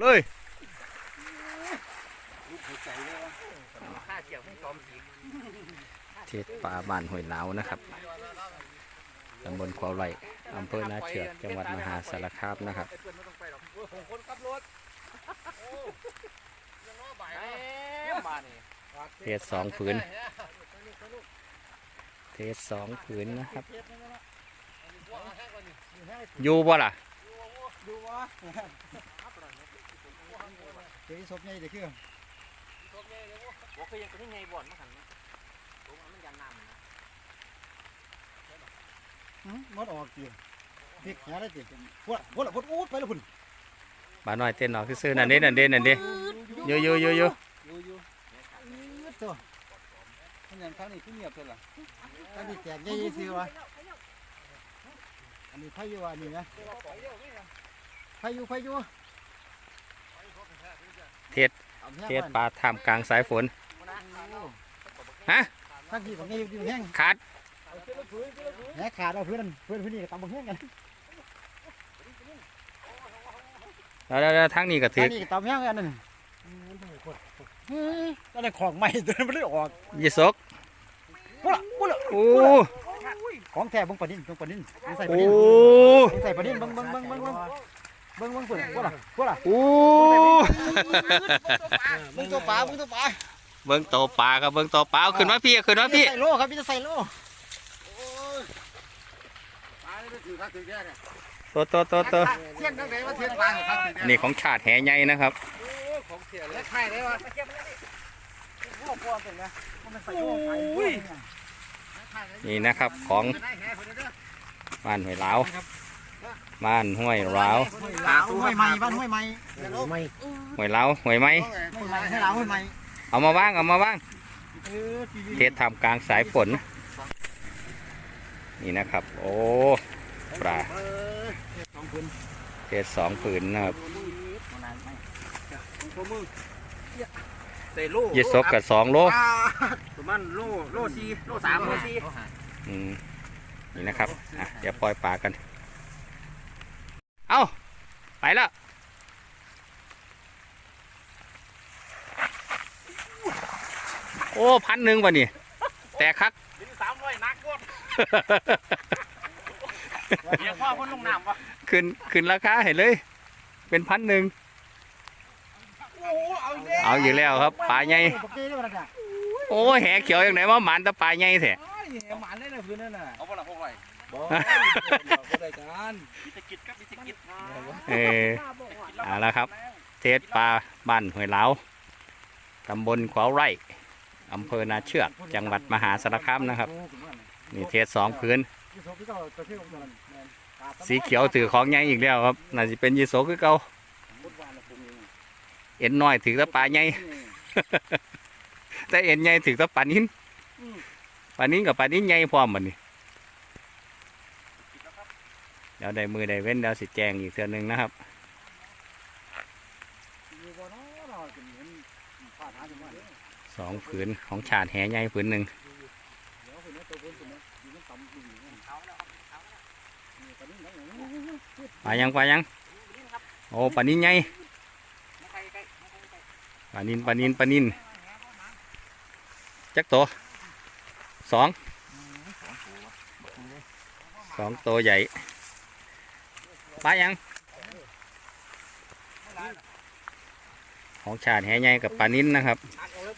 เลยเกี่ยวให้จอมสีเทศป่าบ้านห้วยเหลานะครับตำบลควาวไร่อำเภอนาเชือกจังหวัดมหาสารคามนะครับเทือนไม่ต้องไปหรอกผมคนขับรถเทศสองผืน เทศสองผืนนะครับ อยู่บ่ล่ะ เดี๋ยวศพใหญ่เดี๋ยวคือบอกก็ยังเป็นยังไงบ่อนมาหันผมมันยันน้ำนะหืมมดออกเกี่ยวพริกแค่ได้ติดพวดพวดพวดอู้ไปแล้วพุ่นบ้านน้อยเต้นออกซื่อๆนั่นเด้นั่นเด้นั่นเด้อยู่อยู่อยู่อยู่อยู่อยู่อืดตัวมันอย่างข้างนี้ขึ้นเงียบเลยล่ะข้างนี้แตกใหญ่สิวะอันนี้พายุอันนี้นะพายุพายุ เทศเทศป่าท่ามกลางสายฝนฮะข้างที่ของใหญ่อยู่แห้งขาดแหนขาดเอาเพื่อนเพื่อนเพื่อนนี่ก็ตำบักแห้งกันแล้วแล้วแล้วทางนี้ก็ถืข้าองนี้ก็ตำแห้งกันนั่นเฮ้ยตอนนั้นของใหม่ตัวนั้นไม่ได้ออกยี่สกปุ๊ละปุ๊ละโอ้ของแท้เบิ่งปลาดิ้นเบิ่งปลาดิ้นเบิ่งใส่ปโอ้ลาดิ้นเบิ่งใส่ปลาดิ้นเบิ่งเบิ่งเบิ่งเบิ่ง เบิ่งเบิ่งเบิ่งเบิ่งปุ๊ละปุ๊ละโอ้เบิ่งตัวปลาเบิ่งตัวปลาเบิ้งโตปลาครับเบิ้งโตปลาเอาขึ้นมาพี่เอาขึ้นมาพี่ใส่โลครับพี่จะใส่โลตัวตัวตัวตัวเทียนตั้งแต่ว่าเทียนปลาครับอันนี้ของชาติแหใหญ่นะครับของเสียแล้แล้ววไข่ได้วะโอ้โหเป็นไงมันใส่โลไข่นี่นะครับของบ้านห้วยเหลา บ้านห้วยเหลาลาวห้วยใหม่บ้านห้วยใหม่ไม่ห้วยเหลาห้วยไม้ห้วยใหม่ให้ลาวห้วยใหม่เอามาว่างเอามาว่างเออทีวีเทศทำกลางสายฝน นี่นะครับ โอ้ปลาสองคนเทศสองผืนนะครับเตะลูกยี่สกกับสองโลประมาณโลโลสี่โลสามโลสี่อืมนี่นะครับอะเดี๋ยวปล่อยปลากัน เอ้าไปแล้วโอ้พันหนึ่งป่ะนี่แต่คักดินสามร้อยนักกดเดี๋ยวพ่อคนลงน้ำวะขึ้นขึ้นราคาให้เลย เป็นพันหนึ่งโอ้เอาอีกแล้วเอาอยู่แล้วครับปลาใหญ่ปกติได้ป่ะจ๊ะโอ้แหเขียวอย่างไหนว่าหมันแต่ปลาใหญ่แท้หมันได้เลยพื้นนั่นน่ะเอาไปละพวกไร บ่ได้การพิสกิจครับพิสกิจเออเอาละครับ เทศปลาบ้านห้วยเหลาตำบลขวาวไร่อำเภอนาเชือกจังหวัดมหาสารคามนะครับนี่เทศสองพื้น สีเขียวถือของใหญ่อีกแล้วครับน่าจะเป็นยีโสคือเก่าเอ็นน้อยถือตะปลาใหญ่แต่เอ็นใหญ่ถือตะปลานิ้นปลานิ้นกับปลานิ้นใหญ่พร้อมหมันนี่เดี๋ยวได้มือได้เว้นเดี๋ยวสิแจงอีกเทือหนึงนะครับสองผืนของชาติแหใหญ่ผืนหนึ่งปลายังปลายัง โอ้ปลานินใหญ่ปลานินปลานินปลานินจักตัวสองสองตัวใหญ่ ปลายัง ของชาติแหใหญ่กับปลานินนะครับ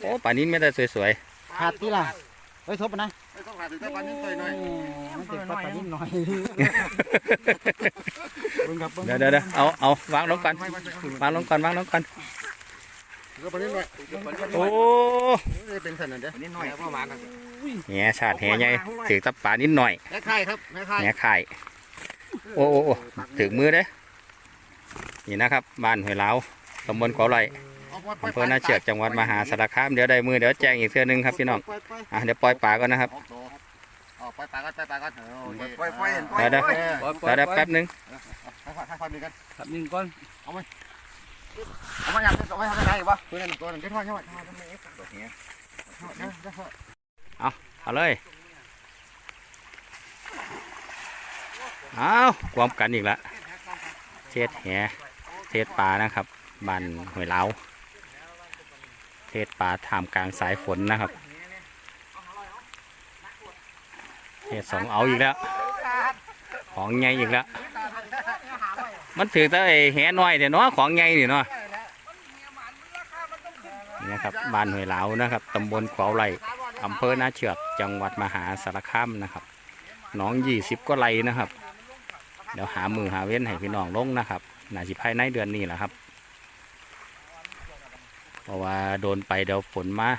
โอ้ปลานินไม่ได้สวยขาดที่ล่ะเฮ้ยทบนะไม่ต้องหาถึงแต่ปลานิ่งหน่อยมันเป็นปลาดิ้นหน่อยๆ เบิ่งครับเดี๋ยวเดี๋ยวเดี๋ยวเอาเอาวางลงก่อนวางลงก่อนวางลงก่อนก็ปลานิ่งหน่อยโอ้เป็นขนาดเด้อปลานิ่งหน่อยพ่อมากันแหน่ชาติแหใหญ่ถือแตะปลานิดหน่อยแม่ไข่ครับแม่ไข่แหน่ไข่ โอ้โอ้ถือมือเด้นี่นะครับบ้านห้วยเหลาตำบลเกาไหลอำเภอนาเชือกจังหวัดมหาสารคามเดี๋ยวได้มือเดี๋ยวแจ้งอีกเทื่อนึงครับพี่น้องอะเดี๋ยวปล่อยปลาก่อนนะครับอ๋อปล่อยปลาก่อนปล่อยปลาก่อนปล่อยปล่อยเดี๋ยวเดี๋ยวเดี๋ยวเดี๋ยวแป๊บนึงให้ความให้ความดีกันครับหนึ่งก้อนเอามาอย่างนี้เอาไว้ทำอะไรวะเพื่อนตัวนึงจะทอดใช่ไหมทอดทำไมตัวเนี้ยทอดนะจะทอดเอาเลย อาวความกันอีกละเทศแหเทศปลานะครับบ้านหวยเหลาเทศป่าทามกลางสายฝนนะครับเทศสองเอาอีกแล้ว ของใหญ่อีกแล้ว มันถือแต่ไอ้แหน้อยเดี๋ยวนาะของใหญ่นี่เนาะนี่นะครับบ้านหวยเหลานะครับตำบลขวาวไร่อำเภอนาเชือกจังหวัดมหาสารคามนะครับน้องยี่สิบก็ไรนะครับ ดี๋ยวหามือหาเว้นให้พี่น้องลงนะครับน่าสิภายในเดือนนี้แหละครับ เพราะว่าโดนไปเดี๋ยวฝนมา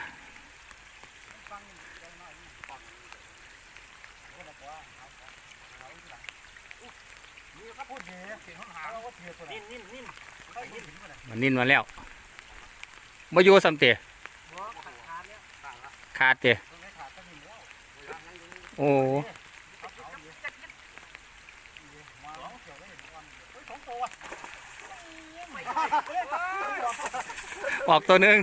มันนิ่นมาแล้วมาอยู่สัมเตะขาดเตะโอ้ ออกตัวหนึ่ง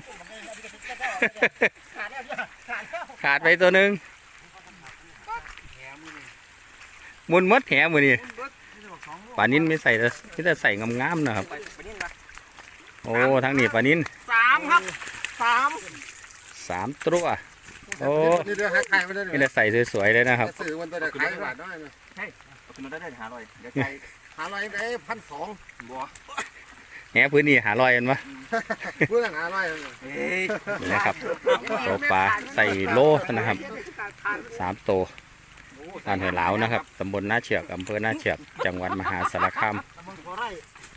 ขาดไปตัวหนึ่งหมุนหมดแหมือนี่ป่านินไม่ใส่แต่ไม่แต่ใส่งามๆนะครับ โอ้ทั้งนี้ปลานินสามครับสามสามตัวโอ้นี่เดี๋ยวหาขายไปเลยไม่ได้ใส่สวยๆเลยนะครับสื่อมันจะได้ขายบาทน้อยนะคุณได้ได้หาลอยเดี๋ยวใจหาร้อยได้พันสองบัว แหพื้นนี่หาลอยกันวะเพื่อนหาร้อยเฮ้ยนี่นะครับตัวปลาใส่โลนะครับสามตัวบ้านเหวเหลานะครับตำบลนาเชือกอำเภอนาเชือกจังหวัดมหาสารคามมันขอไร่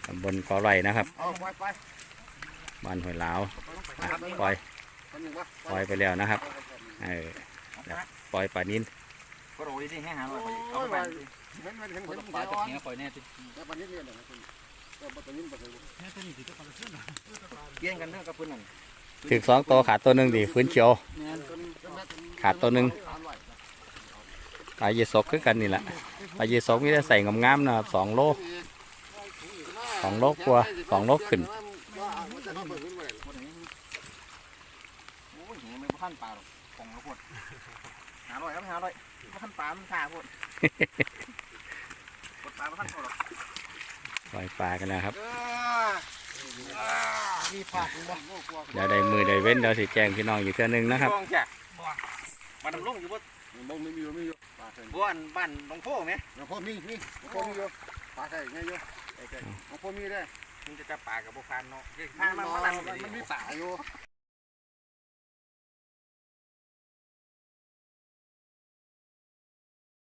ตำบลกอไร่นะครับเอาไปไปบ้านเหวเหลาอะปล่อยคนหนึ่งวะปล่อยไปแล้วนะครับเออปล่อยปลานินก็โรยที่ให้หาลอยโอ้ยเห็นมันเห็นเห็นปลาปลาจะอ่อนเงี้ยปล่อยแน่ที่แล้วปลานี้เรียนอะไรคุณ ก็ปลานี้ปลานี้เกี้ยงกันเนื้อกับพื้นนั่นถึงสองตัวขาดตัวหนึ่งดิพื้นเขียว ขาดตัวหนึ่งปลาเยสกคือกันนี่แหละปลาเยสกมีแต่ใส่งามๆนะครับสองโลสองโลกว่าสองโลขึ้นโอ้ยเงี้ยไม่พันปลาหรอกของเราพดหาลอยครับหาลอยพันปลามันขาพดกดปลาพันพดหรอก ปล่อยปลากันแล้วครับมีผักบ่เดี๋ยวได้มือได้เว้นเดี๋ยวสิแจ้งพี่น้องอยู่เทื่อหนึงนะครับกองจ้ะมาดำลงอยู่บ่บ่ไม่มีไม่อยู่ปลาใส่บ้านบ้านหลวงพ่อไหมแล้วพ่อมีมีพ่อมีอยู่ปลาใส่ไงอยู่พ่อมีได้มันจะจับปลากับบุฟานเนาะมันมันมันมันมีปลาอยู่